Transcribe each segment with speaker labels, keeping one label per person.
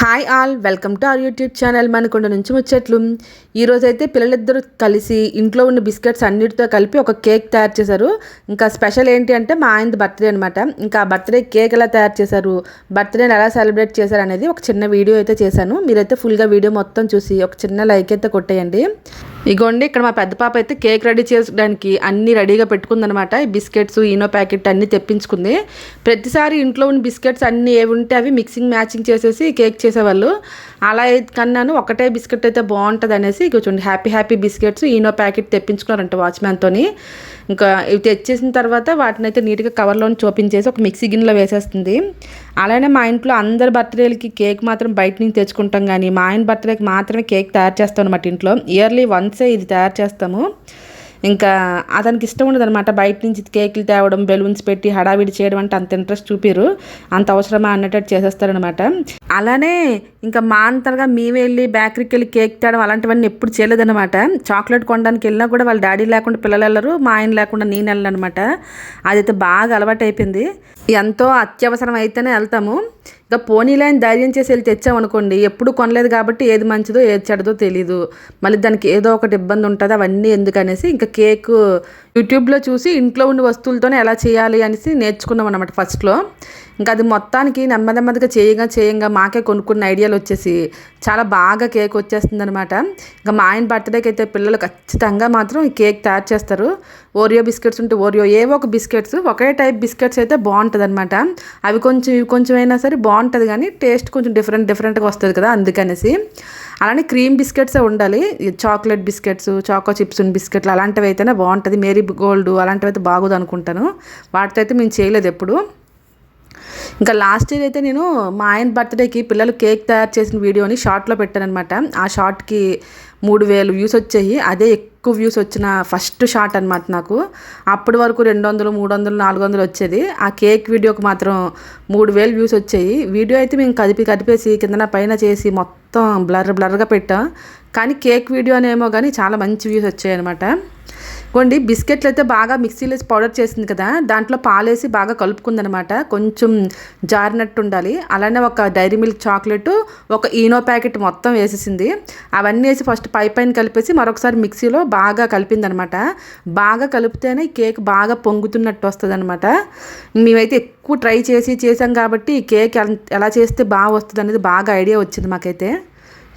Speaker 1: Hi all welcome to our YouTube channel Manakonda నుంచి ముచ్చట్లు. ఈరోజైతే పిల్లలిద్దరూ కలిసి ఇంట్లో ఉన్న బిస్కెట్స్ అన్నిటితో కలిపి ఒక కేక్ తయారు చేశారు. ఇంకా స్పెషల్ ఏంటి అంటే మా ఆయనది బర్త్డే అనమాట ఇంకా బర్త్డే కేక్ ఎలా తయారు చేశారు బర్త్డేని ఎలా సెలబ్రేట్ చేశారు అనేది ఒక చిన్న వీడియో అయితే చేశాను. మీరైతే ఫుల్గా వీడియో మొత్తం చూసి ఒక చిన్న లైక్ అయితే కొట్టేయండి. ఇగోండి ఇక్కడ మా పెద్ద పాప అయితే కేక్ రెడీ చేయడానికి అన్ని రెడీగా పెట్టుకుందనమాట. ఈ బిస్కెట్స్ ఈనో ప్యాకెట్ అన్ని తెప్పించుకుంది. ప్రతిసారి ఇంట్లో ఉన్న బిస్కెట్స్ అన్నీ ఏవి ఉంటే అవి మిక్సింగ్ మ్యాచింగ్ చేసేసి కేక్ చేసేవాళ్ళు. అలా అయితే కన్నాను ఒకటే బిస్కెట్ అయితే బాగుంటుంది అనేసి కూర్చోండి happy happy biscuits Eno packet తెప్పించుకున్నారంట వాచ్మ్యాన్తోని. ఇంకా ఇవి తెచ్చేసిన తర్వాత వాటిని అయితే నీట్గా కవర్లో చూపించేసి ఒక మిక్సీ గిన్నెలో వేసేస్తుంది. అలానే మా ఇంట్లో అందరి బర్త్డేలకి కేక్ మాత్రం బయట నుంచి తెచ్చుకుంటాం కానీ మా ఆయన బర్త్డేకి మాత్రమే కేక్ తయారు చేస్తాం అనమాట ఇంట్లో. ఇయర్లీ వన్స్ ఇది తయారు చేస్తాము. ఇంకా అతనికి ఇష్టం ఉండదనమాట బయట నుంచి కేకులు తేవడం బెలూన్స్ పెట్టి హడావిడి చేయడం అంటే అంత ఇంట్రెస్ట్ చూపిరు. అంత అవసరమా అన్నట్టు చేసేస్తారనమాట అలానే ఇంకా మా అంతగా మేమే వెళ్ళి బేకరీకి వెళ్ళి కేక్ తేవడం అలాంటివన్నీ ఎప్పుడు చేయలేదనమాట చాక్లెట్ కొనడానికి వెళ్ళినా కూడా వాళ్ళ డాడీ లేకుండా పిల్లలు వెళ్ళరు మా ఆయన లేకుండా నేను వెళ్ళను అనమాట అదైతే బాగా అలవాటు అయిపోయింది ఎంతో అత్యవసరం అయితేనే వెళ్తాము. ఇంకా పోనీలేని ధైర్యం చేసి వెళ్ళి తెచ్చామనుకోండి ఎప్పుడు కొనలేదు కాబట్టి ఏది మంచిదో ఏది చెడదో తెలీదు. మళ్ళీ దానికి ఏదో ఒకటి ఇబ్బంది ఉంటుంది అవన్నీ ఎందుకనేసి ఇంకా కేక్ యూట్యూబ్లో చూసి ఇంట్లో ఉన్న వస్తువులతోనే ఎలా చేయాలి అనేసి నేర్చుకున్నాం అనమాట ఫస్ట్లో. ఇంకా అది మొత్తానికి నెమ్మది నెమ్మదిగా చేయంగా చేయంగా మాకే కొనుక్కున్న ఐడియాలు వచ్చేసి చాలా బాగా కేక్ వచ్చేస్తుంది అనమాట ఇంకా మా ఆయన బర్త్డేకి అయితే పిల్లలు ఖచ్చితంగా మాత్రం ఈ కేక్ తయారు చేస్తారు. ఓరియో బిస్కెట్స్ ఉంటే ఓరియో ఏవో ఒక బిస్కెట్స్ ఒకే టైప్ బిస్కెట్స్ అయితే బాగుంటుంది అనమాట అవి కొంచెం ఇవి కొంచెం అయినా సరే బాగుంటుంది కానీ టేస్ట్ కొంచెం డిఫరెంట్ డిఫరెంట్గా వస్తుంది కదా అందుకనేసి. అలానే క్రీమ్ బిస్కెట్సే ఉండాలి. చాక్లెట్ బిస్కెట్స్ చాకో చిప్స్ బిస్కెట్లు అలాంటివి అయితేనే బాగుంటుంది. మేరీ గోల్డ్ అలాంటివి అయితే బాగోదు అనుకుంటాను. వాటితో అయితే మేము చేయలేదు ఎప్పుడు. ఇంకా లాస్ట్ ఇయర్ అయితే నేను మా ఆయన బర్త్డేకి పిల్లలు కేక్ తయారు చేసిన వీడియోని షార్ట్లో పెట్టానమాట ఆ షార్ట్కి మూడు వేలు వ్యూస్ వచ్చాయి. అదే ఎక్కువ వ్యూస్ వచ్చిన ఫస్ట్ షార్ట్ అనమాట నాకు. అప్పటి వరకు రెండు వందలు మూడు వందలు నాలుగు వందలు వచ్చేది. ఆ కేక్ వీడియోకి మాత్రం మూడు వేలు వ్యూస్ వచ్చాయి. వీడియో అయితే మేము కదిపి కదిపేసి కిందన పైన చేసి మొత్తం మొత్తం బ్లర్ బ్లర్గా పెట్టాం. కానీ కేక్ వీడియోనేమో కానీ చాలా మంచి వ్యూస్ వచ్చాయన్నమాట కొండి బిస్కెట్లు అయితే బాగా మిక్సీలో పౌడర్ చేసింది కదా దాంట్లో పాలేసి బాగా కలుపుకుందనమాట కొంచెం జారినట్టు ఉండాలి. అలానే ఒక డైరీ మిల్క్ చాక్లెట్ ఒక ఈనో ప్యాకెట్ మొత్తం వేసేసింది. అవన్నీ వేసి ఫస్ట్ పై పైన కలిపేసి మరొకసారి మిక్సీలో బాగా కలిపిందనమాట బాగా కలిపితేనే కేక్ బాగా పొంగుతున్నట్టు వస్తుంది అనమాట మేమైతే ఎక్కువ ట్రై చేసి చేసాం కాబట్టి ఈ కేక్ ఎలా చేస్తే బాగా వస్తుంది అనేది బాగా ఐడియా వచ్చింది మాకైతే.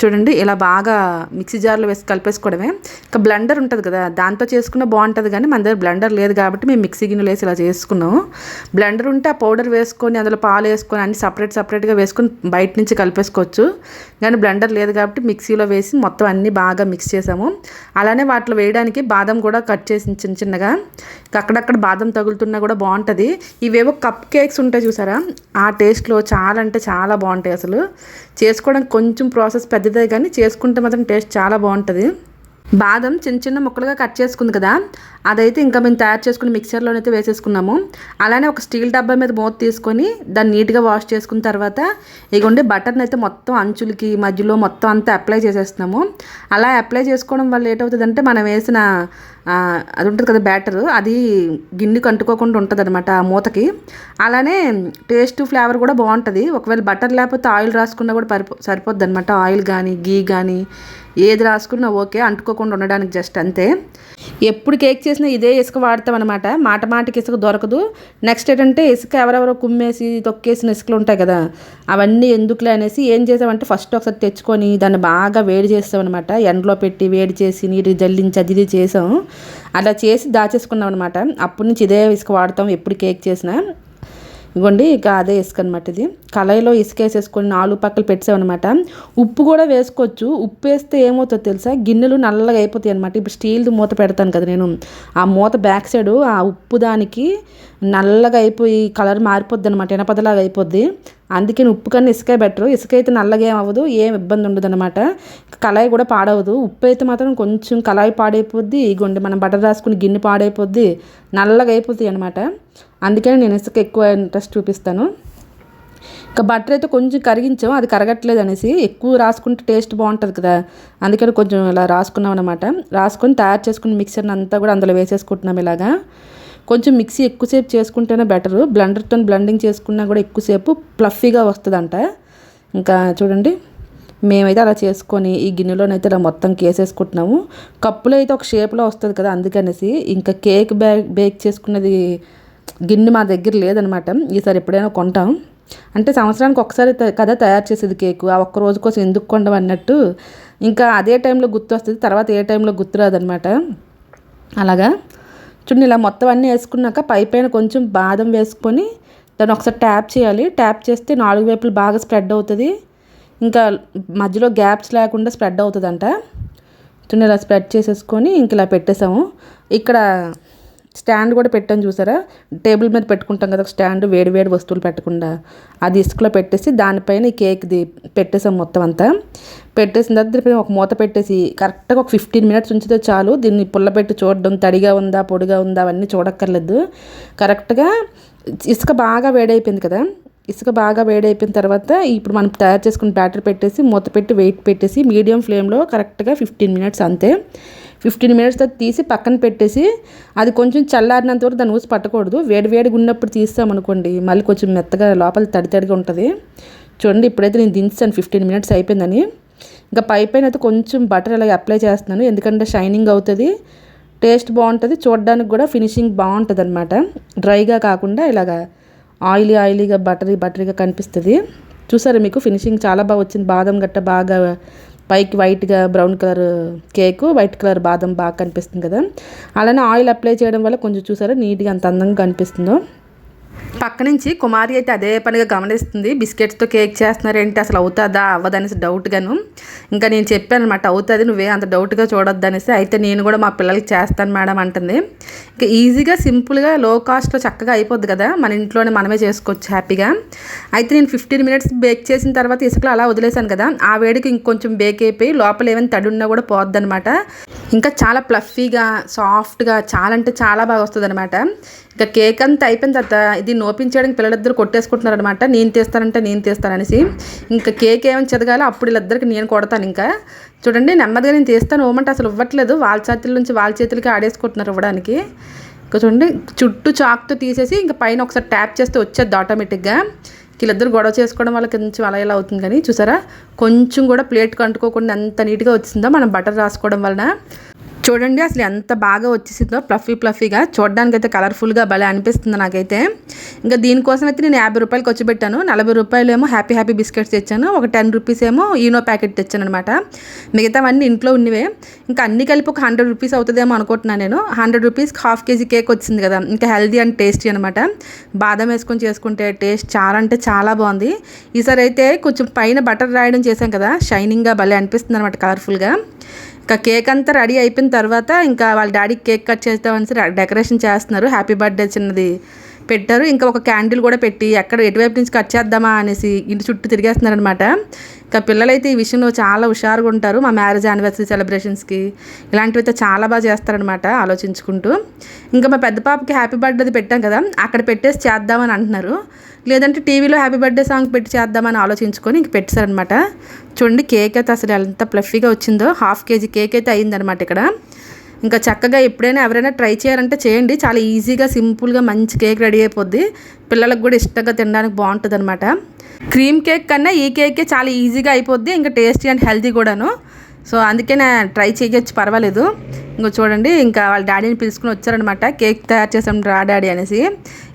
Speaker 1: చూడండి ఇలా బాగా మిక్సీ జార్లో వేసి కలిపేసుకోవడమే. ఇంకా బ్లెండర్ ఉంటుంది కదా దాంతో చేసుకున్న బాగుంటుంది కానీ మన దగ్గర బ్లెండర్ లేదు కాబట్టి మేము మిక్సీ గిన్నెలు వేసి ఇలా చేసుకున్నాము. బ్లెండర్ ఉంటే ఆ పౌడర్ వేసుకొని అందులో పాలు వేసుకొని అన్ని సపరేట్ సపరేట్గా వేసుకొని బయట నుంచి కలిపేసుకోవచ్చు. కానీ బ్లెండర్ లేదు కాబట్టి మిక్సీలో వేసి మొత్తం అన్నీ బాగా మిక్స్ చేసాము. అలానే వాటిలో వేయడానికి బాదం కూడా కట్ చేసి చిన్న చిన్నగా. అక్కడక్కడ బాదం తగులుతున్నా కూడా బాగుంటుంది. ఇవేవో కప్ కేక్స్ ఉంటాయి చూసారా? ఆ టేస్ట్లో చాలా అంటే చాలా బాగుంటాయి అసలు. చేసుకోవడానికి కొంచెం ప్రాసెస్ పెద్దదే కానీ చేసుకుంటే మాత్రం టేస్ట్ చాలా బాగుంటుంది. బాదం చిన్న చిన్న ముక్కలుగా కట్ చేసుకుంది కదా అదైతే ఇంకా మేము తయారు చేసుకుని మిక్సర్లోనైతే వేసేసుకున్నాము. అలానే ఒక స్టీల్ డబ్బా మీద మూత తీసుకొని దాన్ని నీట్గా వాష్ చేసుకున్న తర్వాత ఇగోండి బటర్ని అయితే మొత్తం అంచులకి మధ్యలో మొత్తం అంతా అప్లై చేసేస్తున్నాము. అలా అప్లై చేసుకోవడం వల్ల ఏటవుతుందంటే మనం వేసిన అది ఉంటుంది కదా బ్యాటర్ అది గిన్నెకి అంటుకోకుండా ఉంటుంది అనమాట ఆ మూతకి. అలానే టేస్ట్ ఫ్లేవర్ కూడా బాగుంటుంది. ఒకవేళ బటర్ లేకపోతే ఆయిల్ రాసుకున్నా కూడా పరిపో సరిపోద్ది అనమాట ఆయిల్ కానీ గీ కానీ ఏది రాసుకున్నా ఓకే అంటుకోకుండా ఉండడానికి జస్ట్ అంతే. ఎప్పుడు కేక్ చేసినా ఇదే ఇసుక వాడతాం అనమాట మాట మాటకి ఇసుక దొరకదు. నెక్స్ట్ ఏంటంటే ఇసుక ఎవరెవరో కుమ్మేసి తొక్కేసిన ఇసుకలు ఉంటాయి కదా అవన్నీ ఎందుకులే అనేసి ఏం చేసామంటే ఫస్ట్ ఒకసారి తెచ్చుకొని దాన్ని బాగా వేడి చేస్తామన్నమాట. ఎండలో పెట్టి వేడి చేసి నీరు జల్లించి అది ఇది చేసాం. అలా చేసి దాచేసుకున్నాం అనమాట అప్పటి నుంచి ఇదే ఇసుక వాడతాం ఎప్పుడు కేక్ చేసినా. ఇగోండి ఇక అదే ఇసుక అనమాట ఇది. కళాయిలో ఇసుక వేసేసుకొని నాలుగు పక్కలు పెట్టామన్నమాట ఉప్పు కూడా వేసుకోవచ్చు. ఉప్పు వేస్తే ఏమవుతుందో తెలుసా? గిన్నెలు నల్లగా అయిపోతాయి అనమాట ఇప్పుడు స్టీల్ది మూత పెడతాను కదా నేను. ఆ మూత బ్యాక్ సైడ్ ఆ ఉప్పు దానికి నల్లగా అయిపోయి కలర్ మారిపోద్ది అనమాట ఎనపదలాగా అయిపోద్ది. అందుకని ఉప్పు కన్నా ఇసుక బెటర్. ఇసుక అయితే నల్లగా ఏం అవ్వదు ఏం ఇబ్బంది ఉండదు అనమాట కళాయి కూడా పాడవదు. ఉప్పు అయితే మాత్రం కొంచెం కళాయి పాడైపోద్ది. ఇగోండి మనం బటర్ రాసుకుని గిన్నె పాడైపోద్ది. నల్లగా అయిపోతాయి అనమాట అందుకని నేను ఇసుక ఎక్కువ ఇంట్రెస్ట్ చూపిస్తాను. ఇంకా బటర్ అయితే కొంచెం కరిగించాం అది కరగట్లేదు అనేసి ఎక్కువ రాసుకుంటే టేస్ట్ బాగుంటుంది కదా. అందుకని కొంచెం ఇలా రాసుకున్నాం అనమాట రాసుకొని తయారు చేసుకుని మిక్సర్ని అంతా కూడా అందులో వేసేసుకుంటున్నాం ఇలాగా. కొంచెం మిక్సీ ఎక్కువసేపు చేసుకుంటేనే బెటరు. బ్లెండర్తో బ్లెండింగ్ చేసుకున్నా కూడా ఎక్కువసేపు ప్లఫీగా వస్తుందంట. ఇంకా చూడండి మేమైతే అలా చేసుకొని ఈ గిన్నెలోనైతే ఇలా మొత్తం కేసేసుకుంటున్నాము. కప్పులో అయితే ఒక షేప్లో వస్తుంది కదా అందుకనేసి ఇంకా కేక్ బ్యాగ్ బేక్ చేసుకున్నది గిన్నె మా దగ్గర లేదనమాట ఈసారి ఎప్పుడైనా కొంటాం. అంటే సంవత్సరానికి ఒకసారి కదా తయారు చేసేది కేకు. ఆ ఒక్క రోజు కోసం ఎందుకు కొండం అన్నట్టు ఇంకా అదే టైంలో గుర్తు వస్తుంది తర్వాత ఏ టైంలో గుర్తు రాదనమాట అలాగా? చూడండి ఇలా మొత్తం అన్నీ వేసుకున్నాక పై పైన కొంచెం బాదం వేసుకొని దాన్ని ఒకసారి ట్యాప్ చేయాలి. ట్యాప్ చేస్తే నాలుగు వైపులు బాగా స్ప్రెడ్ అవుతుంది. ఇంకా మధ్యలో గ్యాప్స్ లేకుండా స్ప్రెడ్ అవుతుందంట. చూడండి ఇలా స్ప్రెడ్ చేసేసుకొని ఇంక ఇలా పెట్టేసాము. ఇక్కడ స్టాండ్ కూడా పెట్టాను చూసారా? టేబుల్ మీద పెట్టుకుంటాం కదా స్టాండ్ వేడి వేడి వస్తువులు పెట్టకుండా. అది ఇసుకలో పెట్టేసి దానిపైన ఈ కేక్ది పెట్టేసాం మొత్తం అంతా. పెట్టేసిన తర్వాత ఒక మూత పెట్టేసి కరెక్ట్గా ఒక ఫిఫ్టీన్ మినిట్స్ ఉంచితే చాలు. దీన్ని పుల్లబెట్టి చూడడం తడిగా ఉందా పొడిగా ఉందా అవన్నీ చూడక్కర్లేదు. కరెక్ట్గా ఇసుక బాగా వేడైపోయింది కదా. ఇసుక బాగా వేడైపోయిన తర్వాత ఇప్పుడు మనం తయారు చేసుకున్న బ్యాటర్ పెట్టేసి మూత పెట్టి వెయిట్ పెట్టేసి మీడియం ఫ్లేమ్లో కరెక్ట్గా ఫిఫ్టీన్ మినిట్స్ అంతే. ఫిఫ్టీన్ మినిట్స్ తర్వాత తీసి పక్కన పెట్టేసి అది కొంచెం చల్లారినంత వరకు దాన్ని ఊసి పట్టకూడదు. వేడి వేడిగా ఉన్నప్పుడు తీస్తామనుకోండి మళ్ళీ కొంచెం మెత్తగా లోపల తడి తడిగా ఉంటుంది. చూడండి ఇప్పుడైతే నేను దించాను ఫిఫ్టీన్ మినిట్స్ అయిపోయిందని. ఇంకా పై పైన అయితే కొంచెం బటర్ అలాగే అప్లై చేస్తున్నాను. ఎందుకంటే షైనింగ్ అవుతుంది. టేస్ట్ బాగుంటుంది. చూడడానికి కూడా ఫినిషింగ్ బాగుంటుంది అనమాట డ్రైగా కాకుండా ఇలాగా ఆయిలీ ఆయిలీగా బటరీ బటరీగా కనిపిస్తుంది. చూసారా మీకు ఫినిషింగ్ చాలా బాగా వచ్చింది. బాదం గట్ట బాగా పైకి వైట్గా brown colour cake white colour బాదం బాగా కనిపిస్తుంది కదా. అలానే ఆయిల్ అప్లై చేయడం వల్ల కొంచెం చూసారా నీట్గా అంత అందంగా కనిపిస్తుందో. పక్క నుంచి కుమారి అయితే అదే పనిగా గమనిస్తుంది. బిస్కెట్స్తో కేక్ చేస్తున్నారేంటి? అసలు అవుతుందా? అవ్వదనేసి డౌట్గాను ఇంకా నేను చెప్పాను అనమాట అవుతుంది నువ్వే అంత డౌట్గా చూడొద్దు అనేసి అయితే నేను కూడా మా పిల్లలకి చేస్తాను మేడం అంటుంది. ఇంకా ఈజీగా సింపుల్గా లో కాస్ట్లో చక్కగా అయిపోద్ది కదా? మన ఇంట్లోనే మనమే చేసుకోవచ్చు హ్యాపీగా. అయితే నేను ఫిఫ్టీన్ మినిట్స్ బేక్ చేసిన తర్వాత ఇసుకలో అలా వదిలేశాను కదా? ఆ వేడికి ఇంకొంచెం బేక్ అయిపోయి లోపల ఏమైనా తడి ఉన్నా కూడా పోద్ది అనమాట ఇంకా చాలా ప్లఫీగా సాఫ్ట్గా చాలా అంటే చాలా బాగా వస్తుంది అనమాట ఇంకా కేక్ అంతా అయిపోయిన తర్వాత ఇది నోపించడానికి పిల్లలిద్దరు కొట్టేసుకుంటున్నారు అనమాట నేను తీస్తానంటే నేను తీస్తాననేసి. ఇంకా కేక్ ఏమైనా చదగాలో అప్పుడు వీళ్ళిద్దరికి నేను కొడతాను ఇంకా. చూడండి నెమ్మదిగా నేను తీస్తాను. ఓమంటే అసలు ఇవ్వట్లేదు. వాళ్ళ చేతుల నుంచి వాళ్ళ చేతులకి ఆడేసుకుంటున్నారు ఇవ్వడానికి. ఇంకా చూడండి చుట్టూ చాక్తో తీసేసి ఇంకా పైన ఒకసారి ట్యాప్ చేస్తే వచ్చేది ఆటోమేటిక్గా. వీళ్ళిద్దరు గొడవ చేసుకోవడం వల్ల కొంచెం అలా ఇలా అవుతుంది కానీ చూసారా? కొంచెం కూడా ప్లేట్ కంటుకోకుండా ఎంత నీట్గా వచ్చిందో మనం బటర్ రాసుకోవడం వలన. చూడండి అసలు ఎంత బాగా వచ్చేసిందో. ప్లఫీ ప్లఫీగా చూడడానికి అయితే కలర్ఫుల్గా భలే అనిపిస్తుంది నాకైతే. ఇంకా దీనికోసం అయితే నేను యాభై రూపాయలు ఖర్చు పెట్టాను. నలభై రూపాయలు ఏమో హ్యాపీ హ్యాపీ బిస్కెట్స్ తెచ్చాను. ఒక టెన్ రూపీస్ ఏమో ఈనో ప్యాకెట్ తెచ్చాను అనమాట మిగతావన్నీ ఇంట్లో ఉన్నవే. ఇంకా అన్ని కలిపి ఒక హండ్రెడ్ రూపీస్ అవుతుందేమో అనుకుంటున్నాను నేను. హండ్రెడ్ రూపీస్కి హాఫ్ కేజీ కేక్ వచ్చింది కదా. ఇంకా హెల్దీ అండ్ టేస్టీ అనమాట బాదం వేసుకొని చేసుకుంటే టేస్ట్ చాలా అంటే చాలా బాగుంది. ఈసారి అయితే కొంచెం పైన బటర్ రాయడం చేశాం కదా. షైనింగ్గా భలే అనిపిస్తుంది అనమాట కలర్ఫుల్గా ఇంకా కేక్ అంతా రెడీ అయిపోయిన తర్వాత ఇంకా వాళ్ళ డాడీకి కేక్ కట్ చేస్తామని డెకరేషన్ చేస్తున్నారు. హ్యాపీ బర్త్డే చిన్నది. పెట్టారు. ఇంకా ఒక క్యాండిల్ కూడా పెట్టి ఎక్కడ ఎటువైపు నుంచి కట్ చేద్దామా అనేసి ఇంటి చుట్టూ తిరిగేస్తున్నారనమాట ఇంకా పిల్లలైతే ఈ విషయంలో చాలా హుషారుగా ఉంటారు. మా మ్యారేజ్ యానివర్సరీ సెలబ్రేషన్స్కి ఇలాంటివి అయితే చాలా బాగా చేస్తారనమాట ఆలోచించుకుంటూ. ఇంకా మా పెద్ద పాపకి హ్యాపీ బర్త్డే పెట్టాం కదా అక్కడ పెట్టేసి చేద్దామని అంటున్నారు. లేదంటే టీవీలో హ్యాపీ బర్త్డే సాంగ్ పెట్టి చేద్దామని ఆలోచించుకొని ఇంక పెట్టారనమాట చూడండి కేక్ అయితే అసలు ఎంత ప్లఫీగా వచ్చిందో. హాఫ్ కేజీ కేక్ అయితే అయిందనమాట ఇక్కడ. ఇంకా చక్కగా ఎప్పుడైనా ఎవరైనా ట్రై చేయాలంటే చేయండి. చాలా ఈజీగా సింపుల్గా మంచి కేక్ రెడీ అయిపోద్ది. పిల్లలకు కూడా ఇష్టంగా తినడానికి బాగుంటుంది అనమాట క్రీమ్ కేక్ కన్నా ఈ కేకే చాలా ఈజీగా అయిపోద్ది. ఇంకా టేస్టీ అండ్ హెల్తీ కూడాను. సో అందుకే నేను ట్రై చేయొచ్చు పర్వాలేదు. ఇంకో చూడండి ఇంకా వాళ్ళ డాడీని పిలుచుకుని వచ్చారనమాట కేక్ తయారు చేసాం రా డాడీ అనేసి.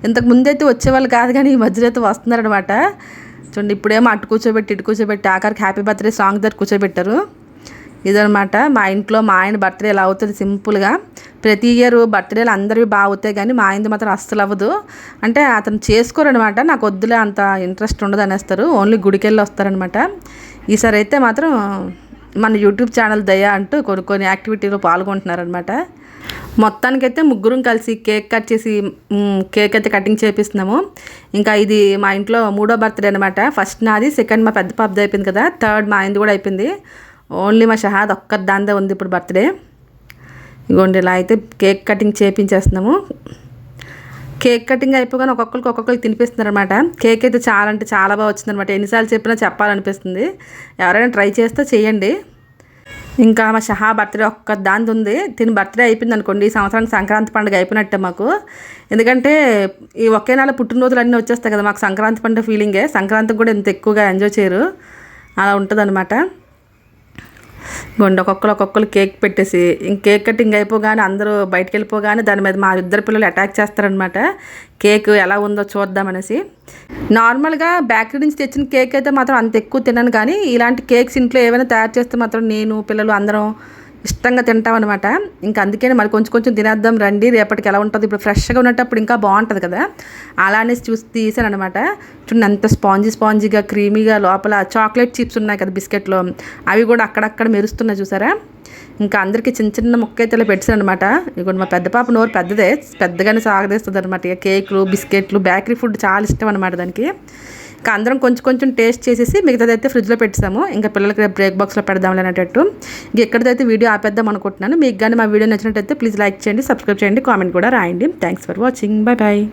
Speaker 1: ఇంతకు ముందైతే వచ్చేవాళ్ళు కాదు కానీ ఈ మధ్యలో అయితే వస్తున్నారనమాట చూడండి ఇప్పుడేమో అటు కూర్చోబెట్టి ఇటు కూర్చోబెట్టి ఆఖరికి హ్యాపీ బర్త్డే సాంగ్ దగ్గర కూర్చోబెట్టారు. ఇదనమాట మా ఇంట్లో మా ఆయన బర్త్డే ఎలా అవుతుంది సింపుల్గా. ప్రతి ఇయర్ బర్త్డేలు అందరివి బాగా అవుతాయి కానీ మా ఆయనది మాత్రం అస్సలు అవ్వదు. అంటే అతను చేసుకోరనమాట నాకు వద్దులే అంత ఇంట్రెస్ట్ ఉండదు అనేస్తారు. ఓన్లీ గుడికెళ్ళి వస్తారనమాట ఈసారి అయితే మాత్రం మన యూట్యూబ్ ఛానల్ దయా అంటూ కొన్ని కొన్ని యాక్టివిటీలో పాల్గొంటున్నారనమాట మొత్తానికైతే ముగ్గురం కలిసి కేక్ కట్ చేసి కేక్ అయితే కటింగ్ చేపిస్తున్నాము. ఇంకా ఇది మా ఇంట్లో మూడో బర్త్డే అనమాట ఫస్ట్ నాది సెకండ్ మా పెద్ద పాపది అయిపోయింది కదా. థర్డ్ మా ఆయనది కూడా అయిపోయింది. ఓన్లీ మా షహాద్ ఒక్క దాందే ఉంది ఇప్పుడు బర్త్డే. ఇగోండి ఇలా అయితే కేక్ కటింగ్ చేపించేస్తున్నాము. కేక్ కటింగ్ అయిపోగానే ఒక్కొక్కరికి ఒక్కొక్కరికి తినిపిస్తున్నారు అనమాట కేక్ అయితే చాలా అంటే చాలా బాగా వచ్చిందనమాట ఎన్నిసార్లు చెప్పినా చెప్పాలనిపిస్తుంది. ఎవరైనా ట్రై చేస్తే చేయండి ఇంకా మా షహా బర్త్డే ఒక్క దాని ఉంది. తిని బర్త్డే అయిపోయింది అనుకోండి. ఈ సంవత్సరానికి సంక్రాంతి పండుగ అయిపోయినట్టే మాకు. ఎందుకంటే ఈ ఒకే నెల పుట్టినరోజులు అన్నీ వచ్చేస్తాయి కదా. మాకు సంక్రాంతి పండుగ ఫీలింగే సంక్రాంతికి కూడా ఇంత ఎక్కువగా ఎంజాయ్ చేయరు. అలా ఉంటుంది గుండె ఒక్కొక్కరు ఒక్కొక్కరు కేక్ పెట్టేసి ఇంక కేక్ కటింగ్ అయిపోగానే అందరూ బయటకు వెళ్ళిపోగానే దాని మీద మా ఇద్దరు పిల్లలు అటాక్ చేస్తారనమాట కేక్ ఎలా ఉందో చూద్దామనేసి. నార్మల్గా బేకరీ నుంచి తెచ్చిన కేక్ అయితే మాత్రం అంత ఎక్కువ తినను కానీ ఇలాంటి కేక్స్ ఇంట్లో ఏమైనా తయారు చేస్తే మాత్రం నేను పిల్లలు అందరం ఇష్టంగా తింటాం అనమాట ఇంకా అందుకని మరి కొంచెం కొంచెం తినేద్దాం రండి. రేపటికి ఎలా ఉంటుంది? ఇప్పుడు ఫ్రెష్గా ఉన్నప్పుడు ఇంకా బాగుంటుంది కదా. అలానే చూసి తీసాను అనమాట చూడండి అంత స్పాంజీ స్పాంజీగా క్రీమీగా లోపల చాక్లెట్ చిప్స్ ఉన్నాయి కదా బిస్కెట్లో. అవి కూడా అక్కడక్కడ మెరుస్తున్నాయి చూసారా? ఇంకా అందరికీ చిన్న చిన్న ముక్క అయితే పెట్టాను అనమాట ఇక మా పెద్ద పాప నోరు పెద్దదే. పెద్దగానే సాగదీస్తుంది అనమాట ఇక కేకులు బిస్కెట్లు బేకరీ ఫుడ్ చాలా ఇష్టం అనమాట దానికి. ఇంకా అందరం కొంచెం కొంచెం టేస్ట్ చేసేసి మిగతాదైతే ఫ్రిడ్జ్లో పెట్టాము ఇంకా పిల్లలకి రేపు బ్రేక్ బాక్స్లో పెడదాం అనేటట్టు ఇంక ఎక్కడిదైతే వీడియో ఆపేద్దాం అనుకుంటున్నాను మీకు కానీ మా వీడియో నచ్చినట్టయితే ప్లీజ్ లైక్ చేయండి సబ్స్క్రైబ్ చేయండి కామెంట్ కూడా రాయండి. Thanks for watching. Bye bye